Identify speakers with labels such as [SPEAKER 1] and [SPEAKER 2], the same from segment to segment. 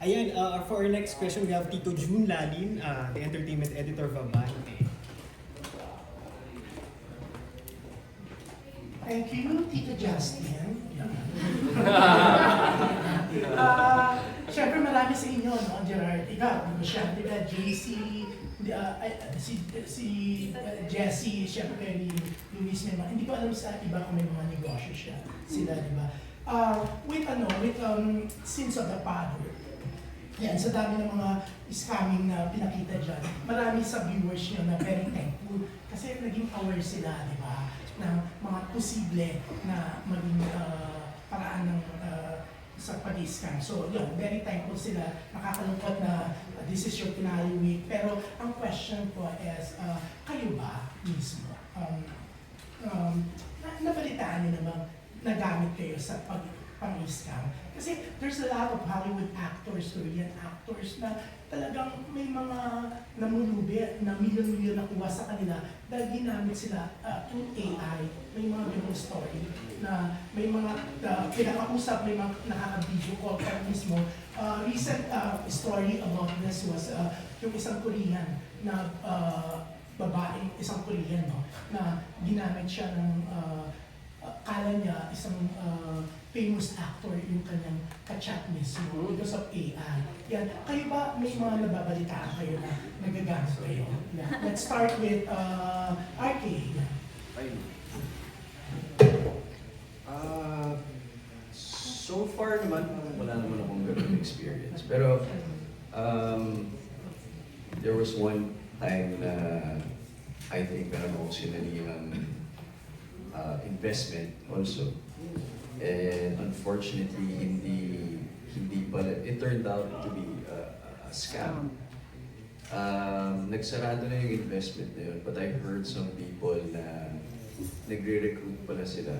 [SPEAKER 1] Ayan, uh, for our next question, we have Tito June Lalin, uh, the entertainment editor of Abante.
[SPEAKER 2] Thank you, Tito Justin. Ah, Siyempre marami sa inyo, no? Gerard, ikaw, negosyante ka, JC, di- ah, ay, ah, si, si ah, Jessie, siyempre kayo ni Luis may mga, hindi ko alam sa iba kung may mga negosyo siya, sila, di ba? Ah, with ano, with um, Sins of the Father, yan, sa dami ng mga scamming na pinakita dyan, marami sa viewers nyo na very thankful kasi naging aware sila, di ba, ng mga posible na maging ah, paraan ng ah, sa pag-scam. So, yun, very thankful sila. Nakakalungkot na ah, this is your finale week. Pero ang question ko is, ah, kayo ba mismo? Um, um, na, nabalitaan niyo namang nagamit kayo sa pag pang-scam. Kasi there's a lot of Hollywood actors, Korean actors na talagang may mga namulubi na milyon-milyon nakuha sa kanila dahil ginamit sila uh, through AI. May mga ganung story na may mga uh, pinakausap, may mga nakaka-video call pa mismo. Uh, recent uh, story about this was uh, yung isang Korean na uh, babaeng isang Korean no, na ginamit siya ng uh, uh, kala niya isang uh, famous actor yung kanyang kachat mismo because of AI. Yan. Kayo ba may mga nababalitaan kayo na nagagamit kayo? Yeah. Let's start with uh, RK. Yeah.
[SPEAKER 3] Ah, so far naman, wala naman akong ganun experience. Pero, um, there was one time na I think meron ako sinalingang uh, investment also. And unfortunately, hindi hindi pala, it turned out to be a, a scam. Um, nagsarado na yung investment na yun, but I heard some people na nagre-recruit pala sila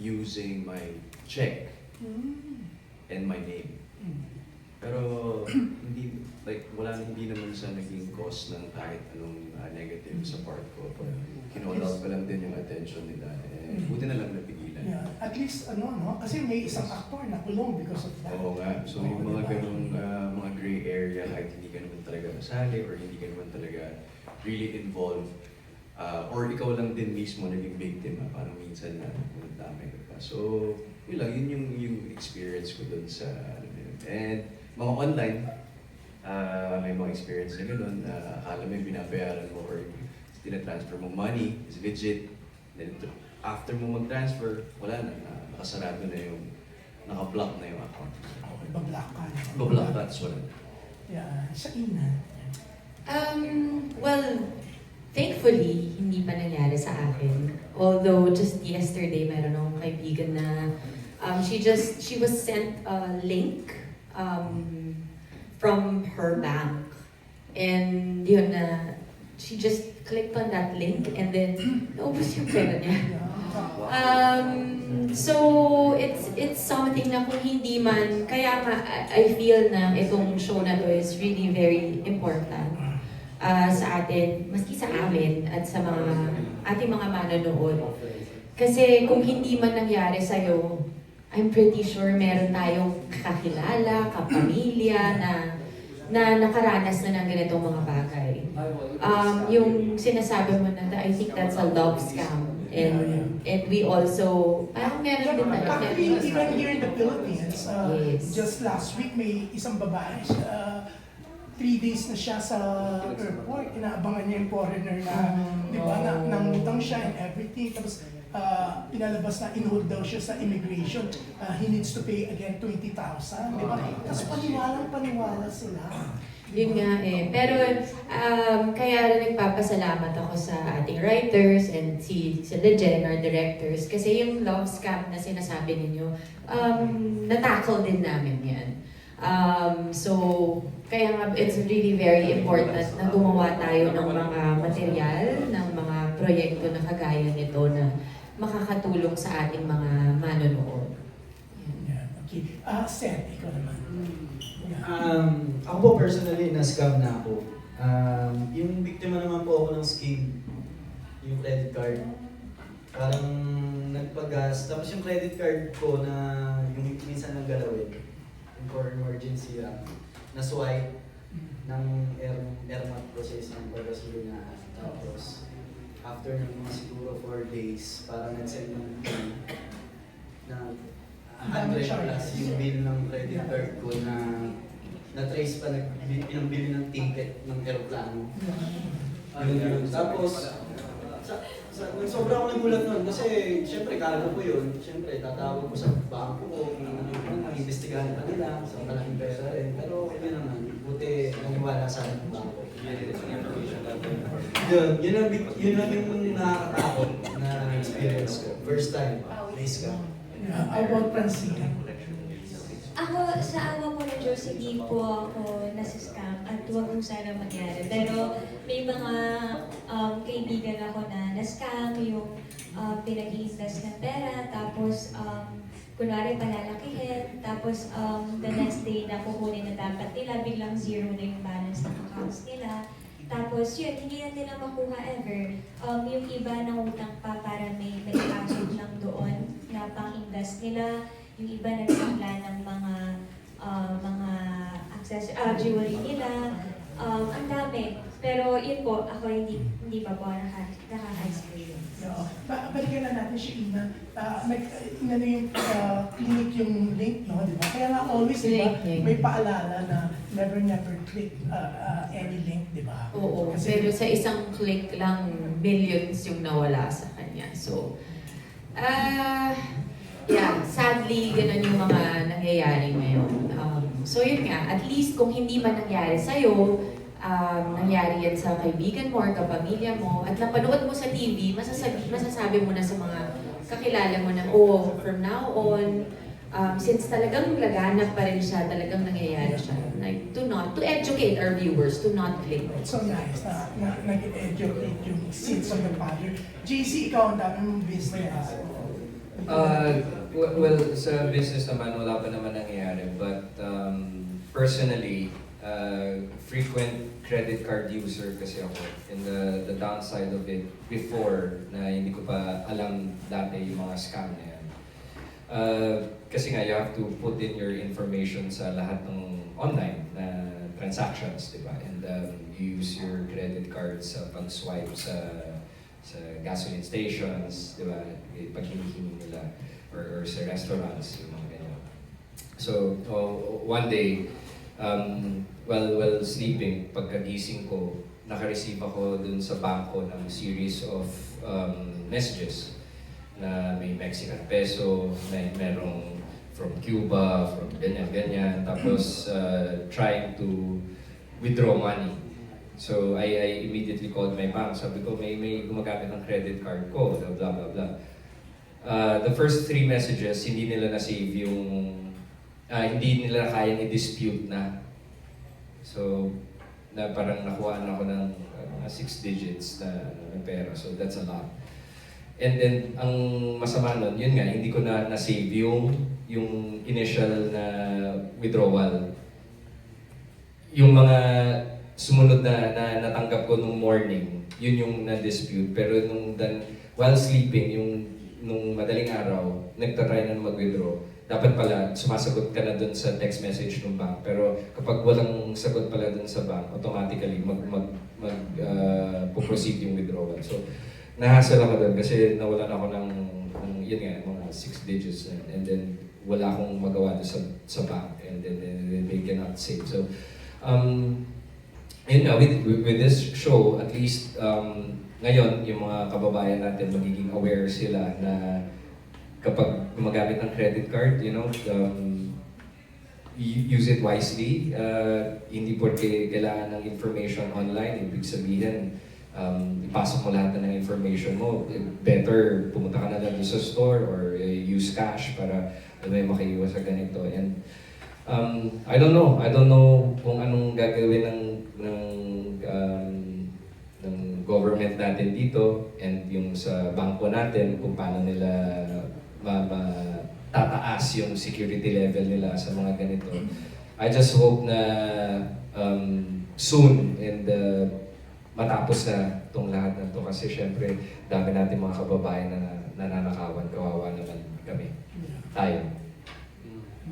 [SPEAKER 3] using my check
[SPEAKER 2] Mm.
[SPEAKER 3] and my name. Pero hindi like wala hindi naman siya naging cause ng kahit anong uh, negative sa part ko. But kinall out ko lang din yung attention nila. Eh, buti na lang napigilan.
[SPEAKER 2] Yeah. At least ano no, kasi may isang actor na kulong because of that.
[SPEAKER 3] Oo nga. So yung mga ganung uh, mga gray area kahit hindi ka naman talaga nasali or hindi ka naman talaga really involved uh, or ikaw lang din mismo naging victim ah, parang minsan na damay ka pa. So yun lang, yun yung, yung experience ko dun sa ano. And mga online, uh, may mga experience na gano'n, na akala mo yung binabayaran mo or yung tinatransfer mo money is legit. Then after mo mag-transfer, wala na, na nakasarado na yung, naka-block na yung account.
[SPEAKER 2] Okay, bablock ka.
[SPEAKER 3] Bablock that's wala na.
[SPEAKER 2] Yeah. Sa ina.
[SPEAKER 4] Um, well, thankfully, hindi pa nangyari sa akin. Although, just yesterday, meron akong kaibigan na um, she just, she was sent a link um, from her bank. And yun na, she just clicked on that link and then naubos yung pera niya. Um, so, it's it's something na kung hindi man, kaya nga, I I feel na itong show na to is really very important uh, sa atin, maski sa amin at sa mga ating mga manonood. Kasi kung hindi man nangyari sa'yo, I'm pretty sure meron tayong kakilala, kapamilya na na nakaranas na ng ganitong mga bagay. Um, yung sinasabi mo na, I think that's a love scam. And and we also, parang meron din tayo.
[SPEAKER 2] Actually, even here in the Philippines, uh,
[SPEAKER 4] Yes.
[SPEAKER 2] just last week may isang babae, uh, three days na siya sa airport, inaabangan niya yung foreigner na, di ba, na, nangutang siya and everything. Tapos, uh, pinalabas na in-hold daw siya sa immigration. Uh, he needs to pay again 20,000, di ba? Tapos paniwalang paniwala sila.
[SPEAKER 4] Yun nga eh. Pero um, kaya rin nagpapasalamat ako sa ating writers and si sila Jen, our directors. Kasi yung love scam na sinasabi ninyo, um, natakle din namin yan. Um, so, kaya nga it's really very important na gumawa tayo ng mga material, ng mga proyekto na kagaya nito na makakatulong sa ating mga manonood. Yan.
[SPEAKER 2] Yeah, okay. Ah, Seth, ikaw naman. Yeah.
[SPEAKER 5] Um, ako po personally, na-scam na ako. Um, yung biktima naman po ako ng scheme, yung credit card. Parang nagpagas. Tapos yung credit card ko na yung minsan nang galawin, for emergency lang, na-swipe ng air, airmat process ng Barcelona. Tapos, after ng mga siguro 4 days, parang nag-send ng na 100 plus yung bill ng credit card ko na na-trace pa, nag, pinambili ng ticket ng aeroplano. Yun yun. Tapos, sa, sa, sobra ako nagulat nun kasi syempre kala ko yun, syempre tatawag ko sa bangko ko kung ano yung ano, imbestigahan pa nila sa malaking pera rin. Pero yun naman, buti naniwala sa akin ng bangko. Yun, yun ang, big- yun lang yung nakakatakot na experience ko. First time, scam.
[SPEAKER 2] Yeah, how about Francine?
[SPEAKER 6] Ako, sa awa po ng Diyos, hindi po ako nasa-scam at huwag po sana mangyari. Pero may mga um, kaibigan ako na na-scam, yung um, pinag-i-invest ng pera, tapos um, kunwari palalakihin, tapos um, the next day na kukunin na dapat nila, biglang zero na yung balance ng accounts nila. Tapos yun, hindi na nila makuha ever. Um, yung iba nangutang pa para may may password lang doon na pang-invest nila. Yung iba nagsimula ng mga uh, mga access uh, jewelry nila. Um, ang dami. Pero yun po, ako hindi hindi pa po naka, nakaka-experience.
[SPEAKER 2] Ba balikan na natin si Ina. Uh, nag, inano yung uh, clinic yung link, no? Di ba? Kaya nga always, di ba, may paalala na never, never click uh, uh, any link, di ba?
[SPEAKER 4] Oo,
[SPEAKER 2] Kasi-
[SPEAKER 4] pero sa isang click lang, millions yung nawala sa kanya. So, ah, yeah, sadly, ganun yung mga nangyayari ngayon. Um, so yun nga, at least kung hindi man nangyari sa'yo, um, nangyari yan sa kaibigan mo or kapamilya mo, at napanood mo sa TV, masasabi, masasabi mo na sa mga kakilala mo na, oh, from now on, um, since talagang laganap pa rin siya, talagang nangyayari siya, like, to not, to educate our viewers, to not click.
[SPEAKER 2] It's so nice na, na nag-educate yung seeds of the father. JC, ikaw ang dami mong business.
[SPEAKER 7] Uh, well, sa business naman, wala pa naman nangyayari. But um, personally, uh, frequent credit card user kasi ako. And the, the downside of it, before na hindi ko pa alam dati yung mga scam na. Uh, kasi nga, you have to put in your information sa lahat ng online na transactions, di ba? And um, you use your credit card sa pag-swipe sa sa gasoline stations, di ba? Eh, Pag hinihingi nila or, or sa restaurants, yung mga ganyan. So, oh, one day, um, while, while sleeping, pagkagising ko, naka-receive ako dun sa bangko ng series of um, messages na may Mexican peso, may merong from Cuba, from ganyan-ganyan, tapos uh, trying to withdraw money. So I, I immediately called my bank. Sabi ko, may, may gumagamit ng credit card ko, blah, blah, blah, blah. Uh, the first three messages, hindi nila na-save yung, ah, hindi nila kayang i-dispute na. So, na parang nakuha na ako ng uh, six digits na, na pera. So that's a lot. And then, ang masama nun, yun nga, hindi ko na na-save yung, yung initial na withdrawal. Yung mga sumunod na, na natanggap ko nung morning, yun yung na-dispute. Pero nung dan, while sleeping, yung nung madaling araw, nagtatry na mag-withdraw. Dapat pala, sumasagot ka na dun sa text message ng bank. Pero kapag walang sagot pala dun sa bank, automatically mag, mag, mag uh, proceed yung withdrawal. So, nahasal ako dun kasi nawalan ako ng, ng yun nga, mga six digits na, and then wala akong magawa dun sa, sa bank and then, and then they cannot save. So, um, yun nga, with, with, this show, at least um, ngayon, yung mga kababayan natin magiging aware sila na kapag gumagamit ng credit card, you know, um, use it wisely. Uh, hindi porke kailangan ng information online, ibig sabihin, um, ipasok mo lahat na ng information mo. Better, pumunta ka na lang sa store or uh, use cash para may makaiwas sa ganito. And um, I don't know. I don't know kung anong gagawin ng ng um, ng government natin dito and yung sa bangko natin kung paano nila ma, ma- tataas yung security level nila sa mga ganito. I just hope na um, soon and uh, matapos na itong lahat na to kasi syempre dami natin mga kababayan na nananakawan, kawawa naman kami.
[SPEAKER 2] Yeah.
[SPEAKER 7] Tayo.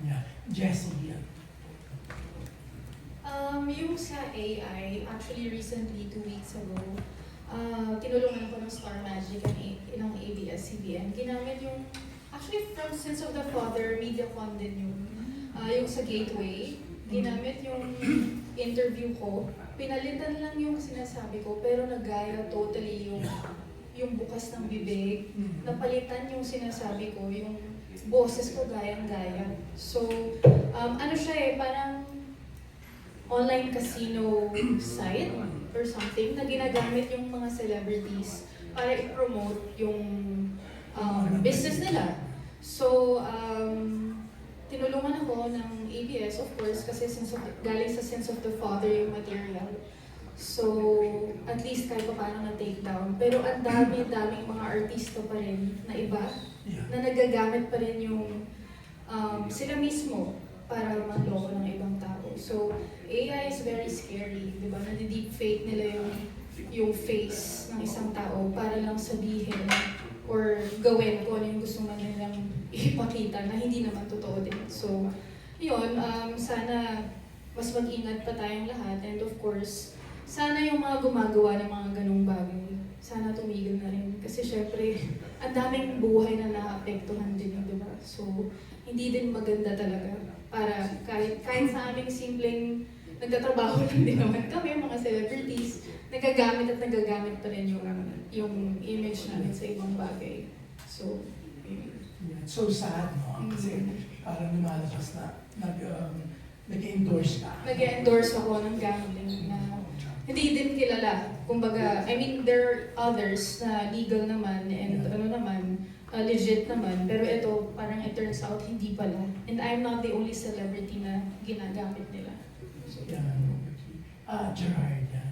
[SPEAKER 2] Yeah. Jessie, yeah.
[SPEAKER 8] yung sa AI, actually recently, two weeks ago, uh, tinulungan ko ng Star Magic ng, ng ABS-CBN. Ginamit yung, actually from Sins of the Father, MediaCon din yun. Uh, yung sa Gateway, ginamit yung interview ko. Pinalitan lang yung sinasabi ko, pero nagaya totally yung yung bukas ng bibig.
[SPEAKER 2] Mm.
[SPEAKER 8] Napalitan yung sinasabi ko, yung boses ko gayang-gaya. So, um, ano siya eh, parang online casino site or something na ginagamit yung mga celebrities para i-promote yung um, business nila. So, um, tinulungan ako ng ABS, of course, kasi sense of, galing sa sense of the father yung material. So, at least kahit pa paano na-take down. Pero ang dami-daming mga artista pa rin na iba
[SPEAKER 2] Yeah.
[SPEAKER 8] na nagagamit pa rin yung um, sila mismo para manloko ng ibang tao. So, AI is very scary, di ba? Nadi-deepfake nila yung, yung face ng isang tao para lang sabihin or gawin kung ano yung gusto man nilang ipakita na hindi naman totoo din. So, yun, um, sana mas mag-ingat pa tayong lahat and of course, sana yung mga gumagawa ng mga ganong bagay, sana tumigil na rin. Kasi syempre, ang daming buhay na naapektuhan din, di ba? So, hindi din maganda talaga para kahit, kahit sa aming simpleng nagtatrabaho lang din naman kami, mga celebrities, nagagamit at nagagamit pa rin yung, yung image namin sa ibang bagay. So, yun.
[SPEAKER 2] Yeah, So sad, no? Kasi parang lumalabas na nag, um, nag-endorse ka.
[SPEAKER 8] nag-endorse ako ng gambling na hindi din kilala. Kumbaga, I mean, there are others na legal naman and
[SPEAKER 2] Yeah.
[SPEAKER 8] ano naman, uh, legit naman. Pero ito, parang it turns out hindi pala. And I'm not the only celebrity na ginagamit nila.
[SPEAKER 2] Yan. Ah, Gerard, yan.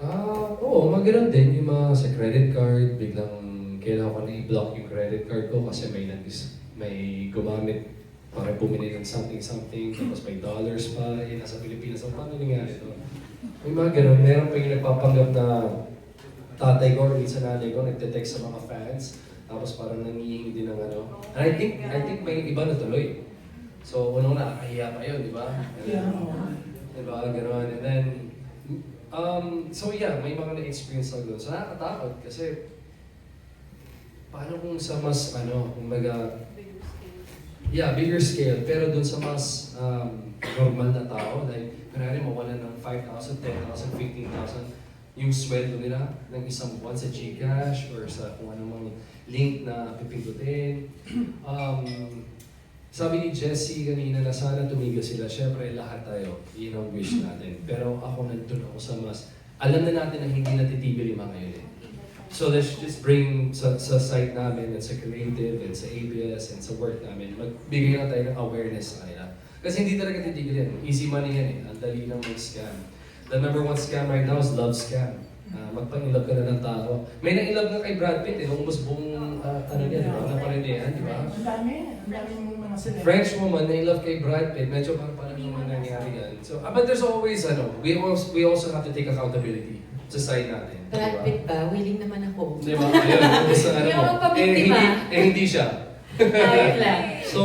[SPEAKER 7] Ah, oo, maganoon din yung mga sa credit card, biglang kailangan ko na i-block yung credit card ko kasi may nagis, may gumamit para bumili ng something something tapos may dollars pa, eh, nasa Pilipinas. So, paano nangyari to? May mga ganun. Meron pa yung nagpapanggap na tatay ko or minsan nanay ko nagte-text sa mga fans tapos parang nangihingi din ng ano. And I think, I think may iba na tuloy. So, unang nakakahiya pa yun, di ba?
[SPEAKER 2] Yeah.
[SPEAKER 7] Diba? Ganon. And then, um, so yeah, may mga na-experience ako doon. So nakakatakot kasi paano kung sa mas, ano, kumbaga, yeah, bigger scale, pero doon sa mas um, normal na tao, like, kunwari mawalan ng 5,000, 10,000, 15,000, yung sweldo nila ng isang buwan sa Gcash or sa kung anong link na pipindutin. Um, sabi ni Jessie kanina na sana tumigil sila. Siyempre, lahat tayo, yun ang wish natin. Pero ako nandun ako sa mas, alam na natin na hindi natitigil yung mga yun eh. So let's just bring sa, sa site namin and sa creative and sa ABS and sa work namin, magbigay na tayo ng awareness sa kanila. Kasi hindi talaga titigil yan. Easy money yan eh. Ang dali lang mag-scam. The number one scam right now is love scam. Uh, magpang-inlove ka na ng tao. May nang-inlove nga kay Brad Pitt eh. Almost buong, uh, ano niya, di ba? Naparindihan, di ba?
[SPEAKER 2] Ang dami, ang dami ng mga celebrity.
[SPEAKER 7] French woman na in love kay Brad Pitt, medyo parang parang naman nangyari yan. So, ah, but there's always, ano, we also, we also have to take accountability sa side natin.
[SPEAKER 4] Brad
[SPEAKER 7] ba?
[SPEAKER 4] Pitt ba? Willing naman ako.
[SPEAKER 7] Di ba? Ayun, sa ano mo. Eh, hindi, eh, hindi siya. So,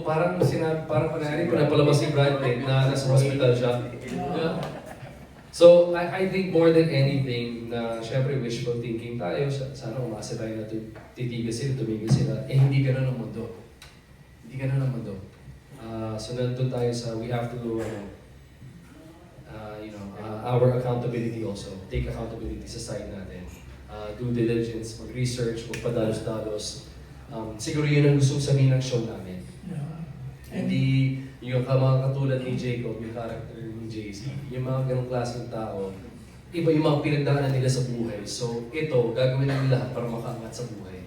[SPEAKER 7] parang sinabi, parang panayari ko na palabas si Brad Pitt na nasa hospital siya. Yeah. So, I, I think more than anything na syempre wishful thinking tayo, sa- sana umasa tayo na tu- titigil sila, tumigil sila. Eh, hindi ganun ang mundo. Hindi ganun ang mundo. Ah, so, nandun tayo sa we have to ano, uh, you know, uh, our accountability also. Take accountability sa side natin. Uh, do diligence, mag-research, magpadalos-dalos. Um, siguro yun ang gustong sabihin ng show namin.
[SPEAKER 2] Yeah. And
[SPEAKER 7] Hindi yung ka- mga katulad ni Jacob, yung character ni JC, yung mga ganong klaseng tao, iba yung mga pinagdaanan nila sa buhay. So ito, gagawin natin lahat para makaangat sa buhay.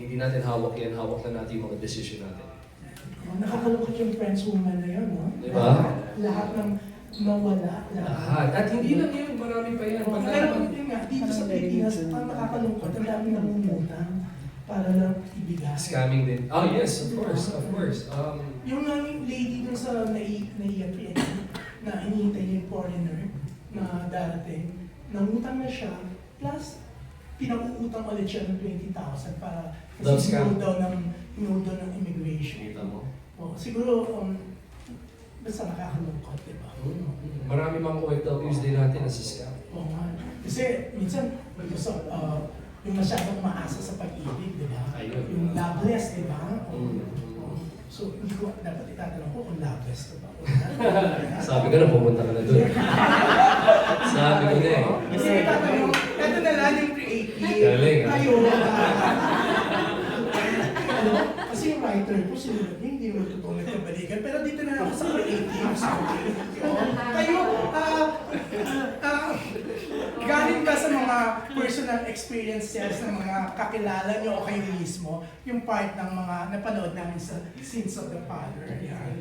[SPEAKER 7] Hindi natin hawak yan, hawak na natin yung mga decision natin.
[SPEAKER 2] oh, nakakalungkot yung French woman na yun, no?
[SPEAKER 7] Di ba?
[SPEAKER 2] Lahat ng nawala.
[SPEAKER 7] Lahat. At hindi lang yun, marami pa yan.
[SPEAKER 2] Oh,
[SPEAKER 7] Pag
[SPEAKER 2] pero yun nga, dito sa Pilipinas, ang nakakalungkot, ang dami nangungutang para lang ibigay.
[SPEAKER 7] Scamming din. Oh yes, of course, of course. Um,
[SPEAKER 2] Yung nga yung lady dun sa nai nai-apprehend na hinihintay niya yung foreigner na darating, nangutang na siya, plus pinag-uutang ulit siya ng 20,000 para kasi hinhold daw ng, hinhold daw ng immigration.
[SPEAKER 7] kita mo.
[SPEAKER 2] Oh, siguro, um, basta nakakalungkot, di ba?
[SPEAKER 7] Marami mga natin na Scam.
[SPEAKER 2] Oo nga. Kasi minsan, of, uh, yung masyadong umaasa sa pag-ibig, di ba?
[SPEAKER 7] Ayun.
[SPEAKER 2] Yung loveless, di ba?
[SPEAKER 7] Mm.
[SPEAKER 2] So, hindi ko dapat itatanong ko kung loveless ka ba.
[SPEAKER 7] Sabi ko na pumunta ka na doon. Sabi ko na eh.
[SPEAKER 2] Kasi itatanong, ito na lang yung creative.
[SPEAKER 7] Galing, ah.
[SPEAKER 2] Kayo, ano, kasi yung writer ko, sinulat niya, hindi naman totoo nagkabalikan. Pero dito na ako sa creative. So, kayo, ah, ah, galing ka sa mga personal experiences ng mga kakilala niyo o kayo mismo, yung part ng mga napanood namin sa Sins of the Father. Yan.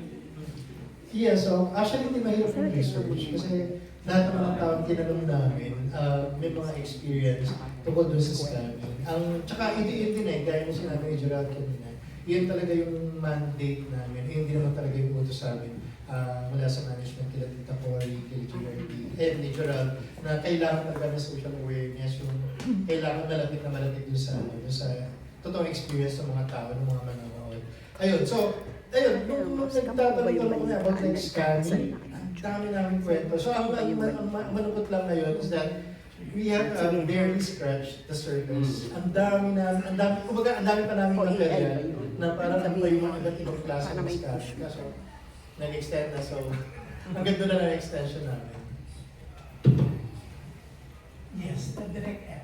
[SPEAKER 9] Yeah, so actually hindi mahirap yung research kasi lahat ng mga taong tinanong namin, uh, may mga experience tungkol doon sa scamming. Ang, tsaka hindi yun din eh, gaya ng sinabi ni Gerald kanina, yun talaga yung mandate namin, yun din naman talaga yung utos sa amin uh, mula sa management kila Tita Cory, kila GRP, and ni Gerald, na kailangan talaga ng social awareness, yung kailangan malapit na malapit dun sa, dun sa totoong experience ng mga tao, ng mga manonood. Ayun, so, ayun, nung, nung nagtatanong ko na about like scamming, dami namin kwento. So, ang, ang, ang, ang, ang malungkot lang ngayon is that we have uh, barely scratched the surface. Ang dami na, ang dami, kumbaga, ang dami pa namin material na parang ano pa yung mga iba't ibang klase ng scamming. Kaso, nag-extend na, so, ang ganda na ng extension namin.
[SPEAKER 2] Yes, the direct effect.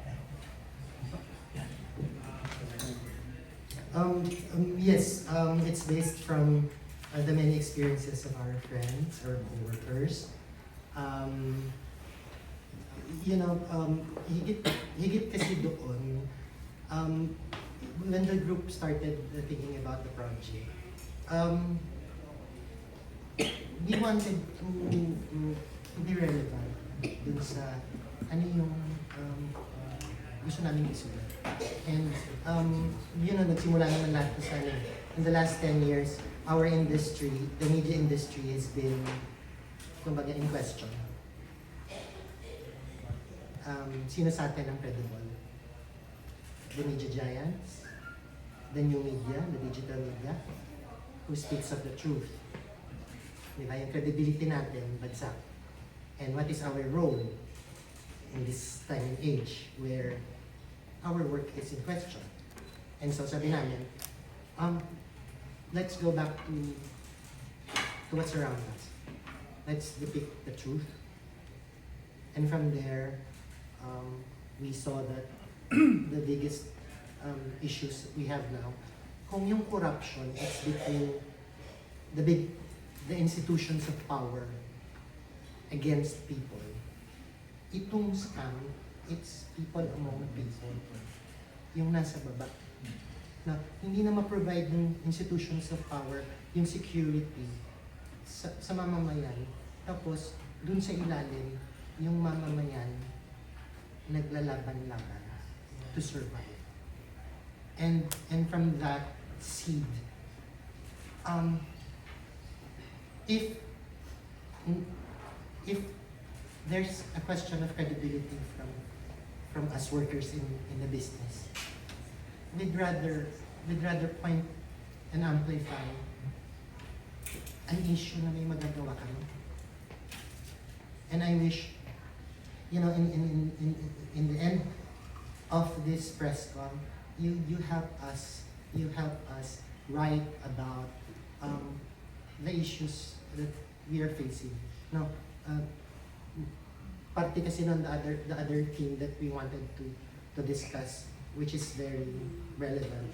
[SPEAKER 10] Um, um, yes, um, it's based from uh, the many experiences of our friends or coworkers. Um, you know, um, higit, higit kasi doon, um, when the group started thinking about the project, um, we wanted to, to, to be relevant dun sa ano yung um, uh, gusto namin isulat. And, um, yun know, nagsimula naman lahat sa ano. In the last 10 years, our industry, the media industry has been, kumbaga, in question. Um, sino sa atin ang credible? The media giants? The new media, the digital media? Who speaks of the truth? Di ba? Yung credibility natin, bagsak. And what is our role in this time and age where our work is in question. And so sabi namin, um, let's go back to, to what's around us. Let's depict the truth. And from there, um, we saw that the biggest um, issues we have now, kung yung corruption is between the big, the institutions of power against people, itong scam, it's people among people. Yung nasa baba. Na hindi na ma-provide ng institutions of power yung security sa, sa mamamayan. Tapos, dun sa ilalim, yung mamamayan naglalaban-laban to survive. And and from that seed, um, if if there's a question of credibility from from us workers in, in the business. We'd rather we'd rather point and amplify an issue na may magagawa kami. And I wish, you know, in, in, in, in, in the end of this press con, you, you help us, you help us write about um, the issues that we are facing. Now, uh, parte kasi the other the other theme that we wanted to to discuss which is very relevant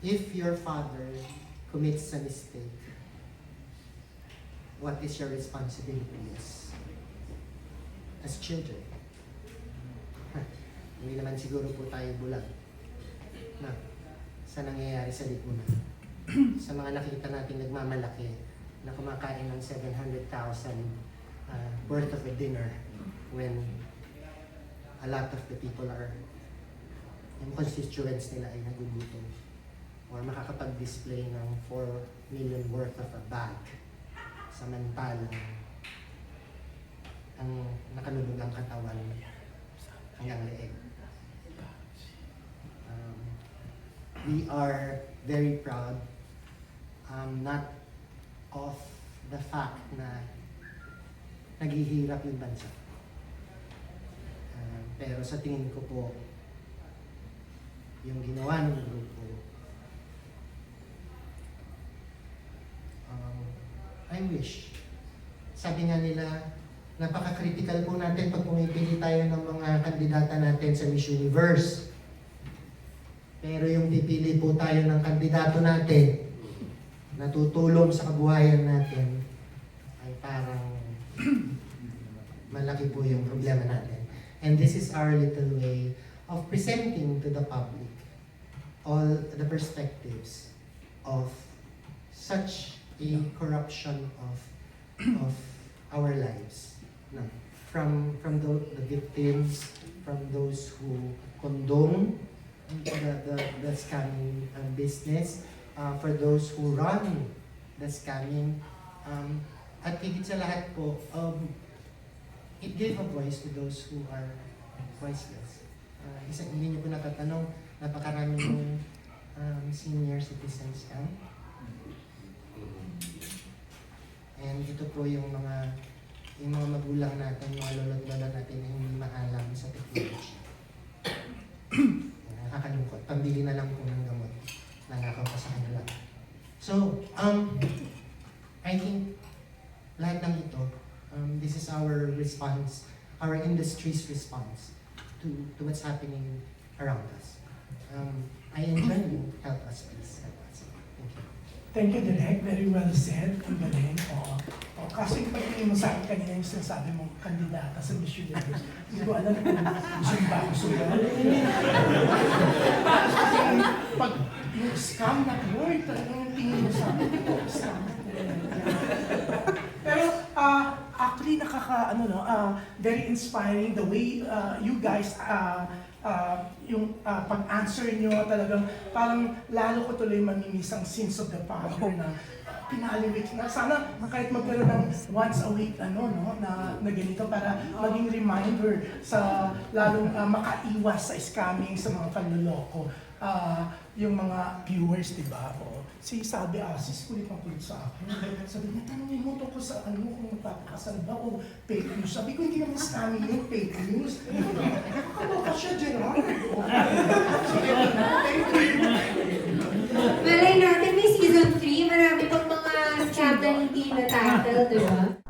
[SPEAKER 10] if your father commits a mistake what is your responsibility as as children. Hindi naman siguro po tayo bulag. Na sa nangyayari sa lipunan. Sa mga nakita nating nagmamalaki na kumakain ng 700,000 uh, worth of a dinner when a lot of the people are yung constituents nila ay nagugutom. Or makakapag-display ng 4 million worth of a bag samantalang ang nakalulog ang katawan hanggang leeg. Um, we are very proud um, not of the fact na naghihirap yung bansa. Pero sa tingin ko po, yung ginawa ng grupo, um, I wish. Sabi nga nila, napaka-critical po natin pag pumipili tayo ng mga kandidata natin sa Miss Universe. Pero yung pipili po tayo ng kandidato natin na tutulong sa kabuhayan natin ay parang malaki po yung problema natin. And this is our little way of presenting to the public all the perspectives of such a corruption of of our lives. No. From from the, the victims, from those who condone the, the, the scamming uh, business, uh, for those who run the scamming, um, at higit sa lahat po, um, it gave a voice to those who are voiceless. Uh, isa, hindi niyo po natatanong, napakarami ng um, senior citizen scam. And ito po yung mga yung mga magulang natin, mga lolo't lola natin na hindi maalam sa technology. Nakakalungkot. Pambili na lang po ng gamot. Nanakaw pa sa kanila. So, um, I think lahat ng ito, um, this is our response, our industry's response to, to what's happening around us. Um, I enjoy you. Help us, please. Help us. Thank you.
[SPEAKER 2] Thank you, Direk. Very well said. Ang galing. Oo. Oh, kasi yung pagtingin mo sa akin kanina yung sinasabi mo, kandidata sa Miss Universe. Hindi ko alam kung gusto ba gusto mo. Pag yung scam na word, talagang yung tingin mo sa akin, ito, scam. Pero, ah, actually, nakaka, ano no, ah, very inspiring the way ah, you guys, ah, ah, yung ah, pag-answer nyo talagang parang lalo ko tuloy mamimiss ang sins of the father na pinaliwit na. Sana kahit magkaroon ng once a week ano no na, na ganito para maging reminder sa lalong ah, makaiwas sa scamming sa mga panloloko Ah, yung mga viewers di ba? O si Sabi Asis kulit ang kulit sa akin. Sabi niya tanongin mo tungkol sa ano kung magpapakasal ba o fake news. Sabi ko hindi naman scamming yun fake news. Nakakaloka siya Gerard.
[SPEAKER 4] Malay natin may season 3, marami pang mga scam na hindi na-tackle, di ba?